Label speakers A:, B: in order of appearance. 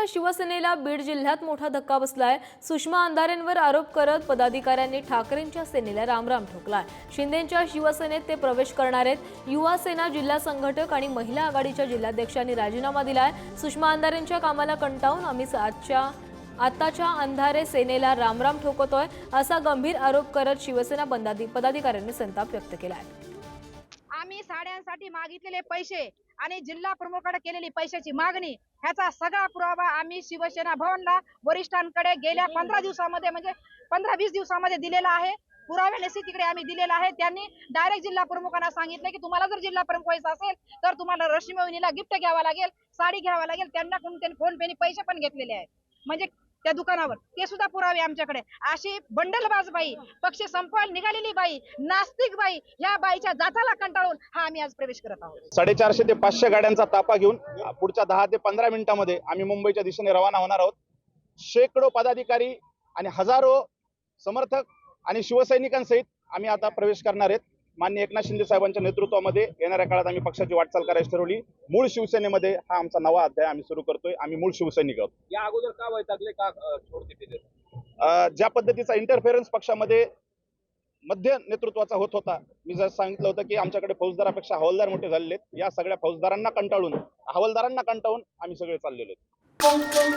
A: काँग्रेसच्या शिवसेनेला बीड जिल्ह्यात मोठा धक्का बसलाय. सुषमा अंधारेंवर आरोप करत पदाधिकाऱ्यांनी ठाकरेंच्या सेनेला रामराम ठोकलाय. शिंदेच्या शिवसेनेत ते प्रवेश करणार आहेत. युवा सेना जिल्हा संघटक आणि महिला आघाडीच्या जिल्हाध्यक्षांनी राजीनामा दिलाय. सुषमा अंधारेंच्या कामाला कंटाळून आम्ही आजच्या आताच्या अंधारे सेनेला रामराम ठोकतोय असा गंभीर आरोप करत शिवसेना बंदा पदाधिकाऱ्यांनी संताप व्यक्त केलाय.
B: आम्ही साड्यांसाठी मागितलेले पैसे आणि जिल्हा प्रमुखाकडे केलेली पैशाची मागणी ह्याचा सगळा पुरावा आम्ही शिवसेना भवनला वरिष्ठांकडे गेल्या पंधरा दिवसामध्ये म्हणजे पंधरा वीस दिवसामध्ये दिलेला आहे. पुराव्याने तिकडे आम्ही दिलेला आहे. त्यांनी डायरेक्ट जिल्हा प्रमुखांना सांगितलं की तुम्हाला जर जिल्हा प्रमुख व्हायचं असेल तर तुम्हाला रश्मी वहिनीला गिफ्ट घ्यावा लागेल साडी घ्यावा लागेल. त्यांना त्यांनी फोन पेने पैसे पण घेतलेले आहेत. म्हणजे त्या दुकानावर. ते सुद्धा पुरावे आमच्याकडे. अशी बंडलबाज बाई पक्ष संपवायला निघालेली बाई नास्तिक बाई या बाईच्या जाताला कंटाळून हा आम्ही आज प्रवेश करत आहोत.
C: साडेचारशे ते पाचशे गाड्यांचा ताफा घेऊन पुढच्या दहा ते पंधरा मिनिटांमध्ये आम्ही मुंबईच्या दिशेने रवाना होणार आहोत. शेकडो पदाधिकारी आणि हजारो समर्थक आणि शिवसैनिकांसहित आम्ही आता प्रवेश करणार आहेत. मान्य एकनाथ शिंदे साहेबांच्या नेतृत्वामध्ये येणाऱ्या काळात आम्ही पक्षाची वाटचाल करायची ठरवली. मूळ शिवसेनेमध्ये हा आमचा नवा अध्याय आम्ही सुरू करतोय. आम्ही मूळ शिवसैनिक आहोत.
D: या अगोदर का वैतागले का
C: ज्या पद्धतीचा इंटरफेरन्स पक्षामध्ये मध्य नेतृत्वाचा होत होता मी जर सांगितलं होतं की आमच्याकडे फौजदारापेक्षा हवालदार मोठे झालेले आहेत या सगळ्या फौजदारांना कंटाळून हवालदारांना कंटाळून आम्ही सगळे चाललेलो आहेत.